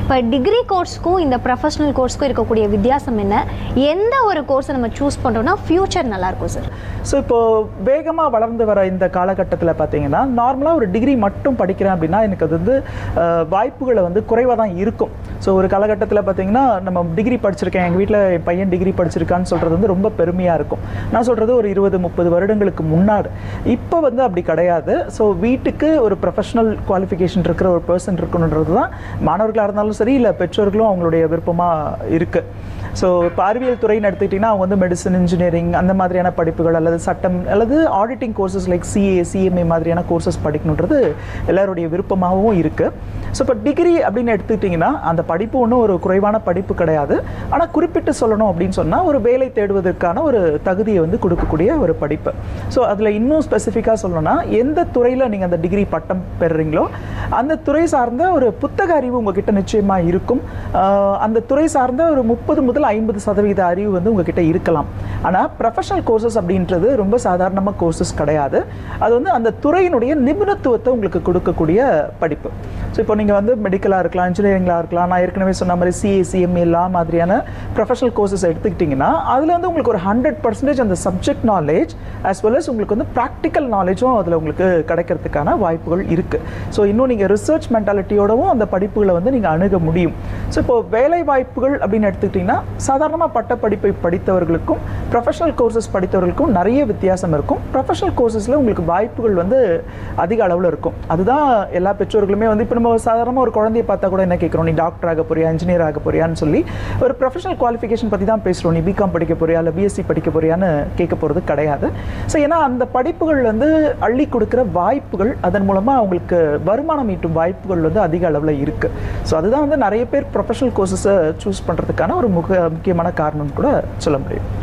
இப்போ டிகிரி கோர்ஸ்க்கும் இந்த ப்ரொஃபஷனல் கோர்ஸ்க்கும் இருக்கக்கூடிய வித்தியாசம் என்ன? எந்த ஒரு கோர்ஸை நம்ம சூஸ் பண்ணுறோம்னா ஃப்யூச்சர் நல்லாயிருக்கும் சார் ஸோ இப்போது வேகமாக வளர்ந்து வர இந்த காலகட்டத்தில் பார்த்தீங்கன்னா நார்மலாக ஒரு டிகிரி மட்டும் படிக்கிறேன் அப்படின்னா எனக்கு அது வந்து வாய்ப்புகளை வந்து குறைவாக தான் இருக்கும். ஸோ ஒரு காலகட்டத்தில் பார்த்தீங்கன்னா நம்ம டிகிரி படிச்சிருக்கேன் எங்கள் வீட்டில் என் பையன் டிகிரி படிச்சிருக்கான்னு சொல்கிறது வந்து ரொம்ப பெருமையாக இருக்கும். நான் சொல்கிறது ஒரு இருபது முப்பது வருடங்களுக்கு முன்னாடி. இப்போ வந்து அப்படி கிடையாது. ஸோ வீட்டுக்கு ஒரு ப்ரொஃபஷனல் குவாலிஃபிகேஷன் இருக்கிற ஒரு பர்சன் இருக்கணுன்றது தான் மாணவர்களாக இருந்தாலும் சரி இல்லை பெற்றோர்களும் அவங்களுடைய விருப்பமாக இருக்குது ஸோ இப்போ அறிவியல் துறைன்னு எடுத்துக்கிட்டிங்கன்னா அவங்க வந்து மெடிசன் இன்ஜினியரிங் அந்த மாதிரியான படிப்புகள் அல்லது சட்டம் அல்லது auditing courses like CA CMA மாதிரியான கோர்சஸ் படிக்கணுன்றது எல்லாருடைய விருப்பமாகவும் இருக்குது ஸோ இப்போ டிகிரி அப்படின்னு எடுத்துக்கிட்டிங்கன்னா அந்த படிப்பு ஒன்றும் ஒரு குறைவான படிப்பு கிடையாது. ஆனால் குறிப்பிட்டு சொல்லணும் அப்படின்னு சொன்னால் ஒரு வேலை தேடுவதற்கான ஒரு தகுதியை வந்து கொடுக்கக்கூடிய ஒரு படிப்பு. ஸோ அதில் இன்னும் ஸ்பெசிஃபிக்காக சொல்லணும்னா எந்த துறையில் நீங்கள் அந்த டிகிரி பட்டம் பெறுறீங்களோ அந்த துறை சார்ந்த ஒரு புத்தக அறிவு உங்ககிட்ட நிச்சயமாக இருக்கும். அந்த துறை சார்ந்த ஒரு முப்பது முதல் ஐம்பது சதவீத அறிவு வந்து உங்ககிட்ட இருக்கலாம். ஆனால் ப்ரொஃபஷனல் கோர்சஸ் அப்படின்றது ரொம்ப சாதாரணமாக கோர்சஸ் கிடையாது. அது வந்து அந்த துறையினுடைய நிபுணத்துவத்தை உங்களுக்கு கொடுக்கக்கூடிய படிப்பு. ஸோ இப்போ நீங்கள் வந்து மெடிக்கலாக இருக்கலாம் இன்ஜினியரிங்காக இருக்கலாம் நான் ஏற்கனவே சொன்ன மாதிரி சிஏசிஎம்ஏ லா மாதிரியான ப்ரொஃபஷனல் கோர்சஸ் எடுத்துக்கிட்டிங்கன்னா அதில் வந்து உங்களுக்கு ஒரு ஹண்ட்ரட் பர்சன்டேஜ் அந்த subject knowledge as well as உங்களுக்கு வந்து ப்ராக்டிக்கல் நாலேஜும் அதில் உங்களுக்கு கிடைக்கிறதுக்கான வாய்ப்புகள் இருக்குது ஸோ இன்னும் நீங்கள் ரிசர்ச் மென்டாலிட்டியோடவும் அந்த படிப்புகளை வந்து நீங்கள் அணுக முடியும். ஸோ இப்போ வேலை வாய்ப்புகள் அப்படின்னு எடுத்துக்கிட்டிங்கன்னா சாதாரணமாக பட்ட படிப்பை படித்தவர்களுக்கும் ப்ரொஃபஷனல் கோர்சஸ் படித்தவர்களுக்கும் நிறைய வித்தியாசம் இருக்கும். ப்ரொஃபஷனல் கோர்சஸில் உங்களுக்கு வாய்ப்புகள் வந்து அதிக அளவில் இருக்கும். அதுதான் எல்லா பெற்றோர்களுமே வந்து இப்போ நம்ம சாதாரணமாக ஒரு குழந்தைய பார்த்தா கூட என்ன கேட்குறோம்? நீ டாக்டர் ஆக போறியா? இன்ஜினியர் ஆக போறியான்னு சொல்லி ஒரு ப்ரொஃபஷனல் குவாலிஃபிகேஷன் பற்றி தான் பேசுகிறோம் நீ பிகாம் படிக்க போறியா? இல்லை பிஎஸ்சி படிக்க போறியான்னு கேட்க போகிறது கிடையாது. ஸோ ஏன்னா அந்த படிப்புகள் வந்து அள்ளி கொடுக்குற வாய்ப்புகள் அதன் மூலமாக அவங்களுக்கு வருமானம் ஈட்டும் வாய்ப்புகள் வந்து அதிக அளவில் இருக்குது ஸோ அதுதான் வந்து நிறைய பேர் ப்ரொஃபஷனல் கோர்சஸை சூஸ் பண்ணுறதுக்கான ஒரு முக முக்கியமான காரணம் கூட சொல்ல முடியும்.